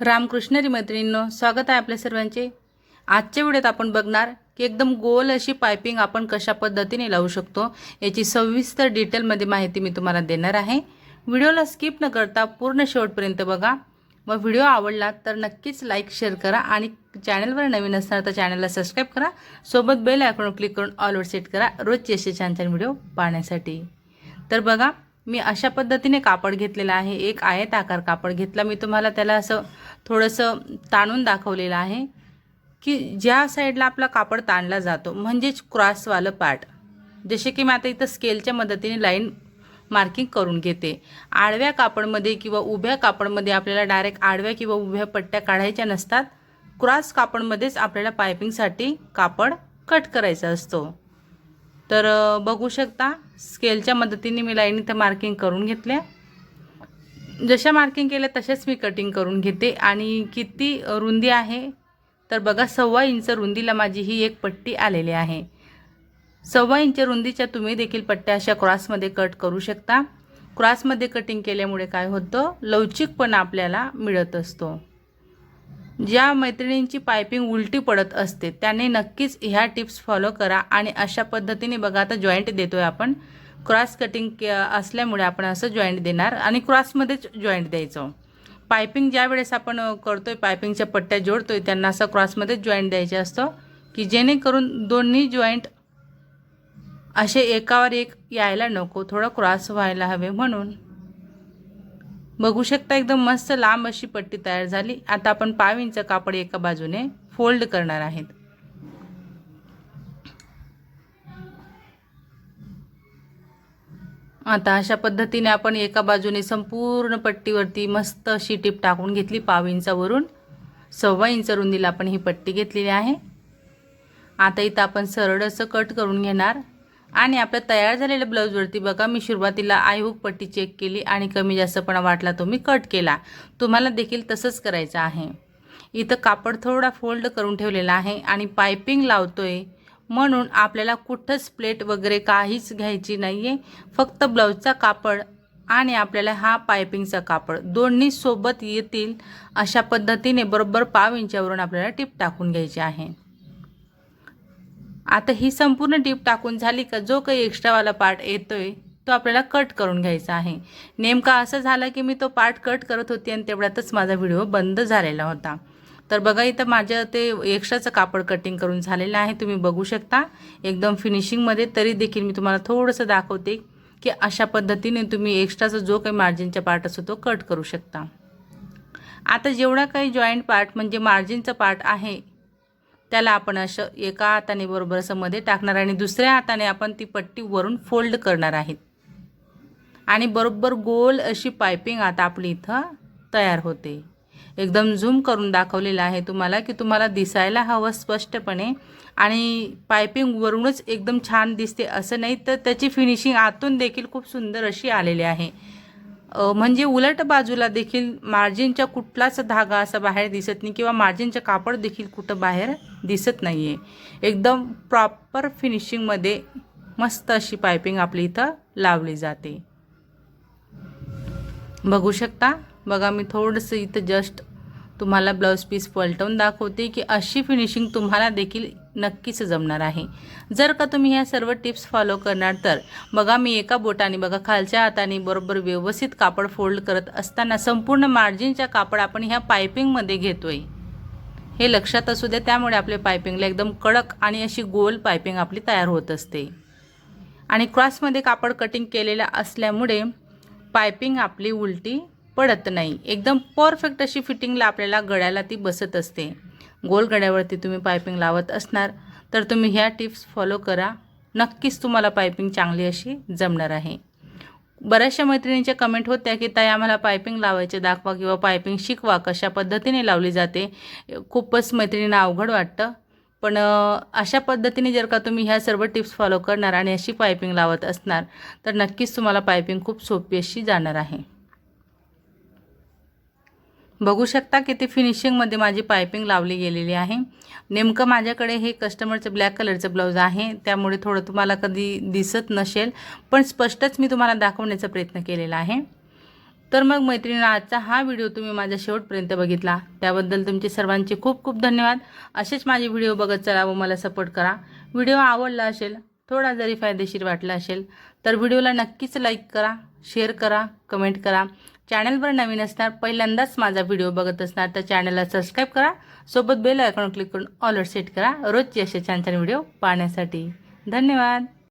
रामकृष्णरी मैत्रिणींनो स्वागत आहे आपल्या सर्वांचे. आजच्या व्हिडिओत आपण बघणार की एकदम गोल अशी पायपिंग आपण कशा पद्धतीने लावू शकतो याची सविस्तर डिटेलमध्ये माहिती मी तुम्हाला देणार आहे. व्हिडिओला स्किप न करता पूर्ण शेवटपर्यंत बघा. व व्हिडिओ आवडला तर नक्कीच लाईक शेअर करा आणि चॅनलवर नवीन असणार तर चॅनलला सबस्क्राईब करा. सोबत बेल आयकॉन क्लिक करून ऑलवर सेट करा रोजचे असे छान छान व्हिडिओ पाहण्यासाठी. तर बघा मी अशा पद्धतीने कापड घेतलेलं आहे. एक आयत आकार कापड घेतला. मी तुम्हाला त्याला असं थोडंसं ताणून दाखवलेलं आहे की ज्या साईडला आपला कापड ताणला जातो म्हणजेच क्रॉसवालं पार्ट. जसे की मी आता इथं स्केलच्या मदतीने लाईन मार्किंग करून घेते. आडव्या कापडमध्ये किंवा उभ्या कापडमध्ये आपल्याला डायरेक्ट आडव्या किंवा उभ्या पट्ट्या काढायच्या नसतात क्रॉस कापडमध्येच आपल्याला पायपिंगसाठी कापड कट करायचा असतो. तर बघू शकता स्केलच्या मदतीने मी लाईन इथं मार्किंग करून घेतल्या. जशा मार्किंग केल्या तशाच मी कटिंग करून घेते. आणि किती रुंदी आहे तर बघा सव्वा इंच रुंदीला माझी ही एक पट्टी आलेली आहे. सव्वा इंच रुंदीच्या तुम्ही देखील पट्ट्या अशा क्रॉसमध्ये कट करू शकता. क्रॉसमध्ये कटिंग केल्यामुळे काय होतं? लवचिकपणा आपल्याला मिळत असतो. ज्या मैत्रिणींची पायपिंग उलटी पडत असते त्याने नक्कीच ह्या टिप्स फॉलो करा. आणि अशा पद्धतीने बघा आता जॉईंट देतोय आपण. क्रॉस कटिंग असल्यामुळे आपण असं जॉईंट देणार आणि क्रॉसमध्येच जॉईंट द्यायचं. पायपिंग ज्या वेळेस आपण करतो करतोय पायपिंगच्या पट्ट्या जोडतोय त्यांना असं क्रॉसमध्येच जॉईंट द्यायचं असतं की जेणेकरून दोन्ही जॉईंट असे एकावर एक यायला नको थोडं क्रॉस व्हायला हवे म्हणून. बघू शकता एकदम मस्त लांब अशी पट्टी तयार झाली. आता आपण पाव इंच कापड एका बाजूने फोल्ड करणार आहेत. आता अशा पद्धतीने आपण एका बाजूने संपूर्ण पट्टीवरती मस्त अशी टीप टाकून घेतली पाव इंचावरून सव्वा इंच रुंदीला आपण ही पट्टी घेतलेली आहे. आता इथं आपण सरळ असं कट करून घेणार. आणि आपल्या तयार झालेल्या ब्लाऊजवरती बघा मी सुरुवातीला आयहूक पट्टी चेक केली आणि कमी जास्तपणा वाटला तो मी कट केला. तुम्हाला देखील तसंच करायचं आहे. इथं कापड थोडा फोल्ड करून ठेवलेला आहे आणि पायपिंग लावतोय. म्हणून आपल्याला कुठंच प्लेट वगैरे काहीच घ्यायची नाही आहे फक्त ब्लाऊजचा कापड आणि आपल्याला हा पायपिंगचा कापड. दोन्ही सोबत येतील अशा पद्धतीने बरोबर पाव इंच्यावरून आपल्याला टीप टाकून घ्यायची आहे. आता ही संपूर्ण टीप टाकून झाली का जो काही एक्स्ट्रावाला पार्ट येतोय तो आपल्याला कट करून घ्यायचा आहे. नेमका असं झालं की मी तो पार्ट कट करत होती आणि तेवढ्यातच माझा व्हिडिओ बंद झालेला होता. तर बघा इथं माझं ते एक्स्ट्राचं कापड कटिंग करून झालेलं आहे. तुम्ही बघू शकता. एकदम फिनिशिंगमध्ये तरी देखील मी तुम्हाला थोडंसं दाखवते की अशा पद्धतीने तुम्ही एक्स्ट्राचा जो काही मार्जिनचा पार्ट असतो तो कट करू शकता. आता जेवढा काही जॉईंट पार्ट म्हणजे मार्जिनचा पार्ट आहे त्याला आपण असं एका हाताने बरोबर असं मध्ये टाकणार आणि दुसऱ्या हाताने आपण ती पट्टी वरून फोल्ड करणार आहेत. आणि बरोबर गोल अशी पायपिंग आता आपली इथं तयार होते. एकदम झूम करून दाखवलेलं आहे तुम्हाला की तुम्हाला दिसायला हवं स्पष्टपणे. आणि पायपिंग वरूनच एकदम छान दिसते असं नाही तर त्याची फिनिशिंग आतून देखील खूप सुंदर अशी आलेली आहे. म्हणजे उलट बाजूला देखील मार्जिनच्या कुठलाच धागा असा बाहेर दिसत नाही किंवा मार्जिनचं कापड देखील कुठं बाहेर दिसत नाही आहे एकदम प्रॉपर फिनिशिंगमध्ये मस्त अशी पायपिंग आपली इथं लावली जाते. बघू शकता? बघा मी थोडंसं इथं जस्ट तुम्हाला ब्लाऊज पीस पलटवून दाखवते की अशी फिनिशिंग तुम्हाला देखील नक्कीच जमणार आहे. जर का तुम्ही ह्या सर्व टिप्स फॉलो करणार तर बघा मी एका बोटाने बघा खालच्या हाताने बरोबर व्यवस्थित कापड फोल्ड करत असताना संपूर्ण मार्जिनच्या कापड आपण ह्या पायपिंगमध्ये घेतोय. हे लक्षात असू द्या त्यामुळे आपल्या पायपिंगला एकदम कडक आणि अशी गोल पायपिंग आपली तयार होत असते. आणि क्रॉसमध्ये कापड कटिंग केलेलं असल्यामुळे पायपिंग आपली उलटी पडत नाही. एकदम परफेक्ट अशी फिटिंगला आपल्याला गळ्याला ती बसत असते. गोल गड्यावरती तुम्ही पायपिंग लावत असणार तर तुम्ही ह्या टिप्स फॉलो करा. नक्कीच तुम्हाला पायपिंग चांगली अशी जमणार आहे. बऱ्याचशा मैत्रिणींच्या कमेंट होत्या की ताई आम्हाला पायपिंग लावायचे दाखवा किंवा पायपिंग शिकवा कशा पद्धतीने लावली जाते? खूपच मैत्रिणींना अवघड वाटतं. पण अशा पद्धतीने जर का तुम्ही ह्या सर्व टिप्स फॉलो करणार आणि अशी पायपिंग लावत असणार तर नक्कीच तुम्हाला पायपिंग खूप सोपी अशी जाणार आहे. बघू शकता किती फिनिशिंगमध्ये माझी पायपिंग लावली गेलेली आहे. नेमकं माझ्याकडे हे कस्टमरचं ब्लॅक कलरचं ब्लाऊज आहे. त्यामुळे थोडं तुम्हाला कधी दिसत नसेल पण स्पष्टच मी तुम्हाला दाखवण्याचा प्रयत्न केलेला आहे. तर मग मैत्रिणी आजचा हा व्हिडिओ तुम्ही माझ्या शेवटपर्यंत बघितला. त्याबद्दल तुमचे सर्वांचे खूप खूप धन्यवाद. असेच माझे व्हिडिओ बघत चला व मला सपोर्ट करा. व्हिडिओ आवडला असेल थोडा जरी फायदेशीर वाटला असेल तर व्हिडिओला नक्कीच लाईक करा शेअर करा कमेंट करा. चॅनलवर नवीन असणार पहिल्यांदाच माझा व्हिडिओ बघत असणार तर चॅनलला सबस्क्राईब करा. सोबत बेल आयकॉन क्लिक करून ऑलर सेट करा. रोजची असे छान छान व्हिडिओ पाहण्यासाठी. धन्यवाद.